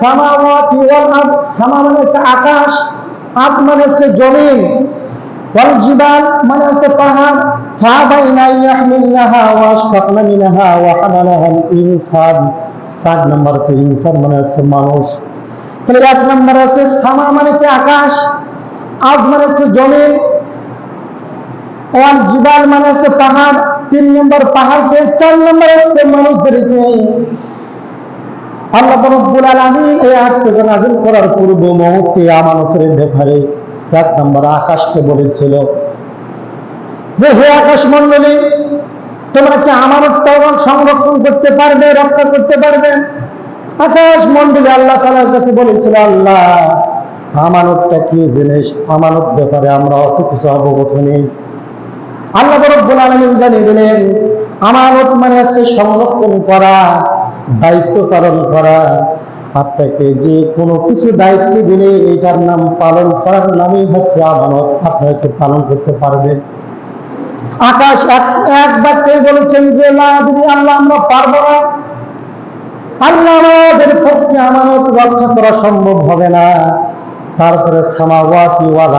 সামাওয়াতি ওয়াল আরদ, সামা মানে হচ্ছে আকাশ আদ মানে হচ্ছে জমিন, ওয়াল জিবাল মানে হচ্ছে পাহাড় ফাবাইনা ইয়াহমিলনাহা ওয়া আশফাকনা মিনহা ওয়া হামালাহা আল ইনসান সাত নম্বর হচ্ছে ইনসান মানে হচ্ছে মানুষ। তাহলে এক নম্বর আছে সামা মানে কি আকাশ আদ মানে হচ্ছে জমিন, ওয়াল জিবাল মানে হচ্ছে পাহাড়, তিন নম্বর পাহাড়কে, চার নম্বর হচ্ছে মানুষদেরকে। আল্লাহ রব্বুল আলামিন এই করার পূর্ব মুহূর্তে আমানতের ব্যাপারে এক নম্বর আকাশকে বলেছিল যে হে আকাশ মণ্ডলী তোমরা কি আমানতটা সংরক্ষণ করতে পারবে, রক্ষা করতে পারবে? আকাশ মন্ডলী আল্লাহ তাআলার কাছে বলেছিল, আল্লাহ, আমানতটা কি জিনিস? আমানত ব্যাপারে আমরা অত কিছু অবগত নেই। আল্লাহ রব্বুল আলামিন জানিয়ে দিলেন, আমানত মানে হচ্ছে সংরক্ষণ করা। দায়িত্ব পালন করা, আপনাকে যে কোনো কিছু দায়িত্ব দিলে এটার নাম পালন করার নামই হচ্ছে আমানত। আপনাকে পালন করতে পারবে আকাশ এক এক বলেছেন যে না দিদি আল্লাহ, আমরা পারব না। আল্লাহ আমাদের পক্ষে আমানত রক্ষা করা সম্ভব হবে না। তারপরে সামাওয়াতি ওয়াল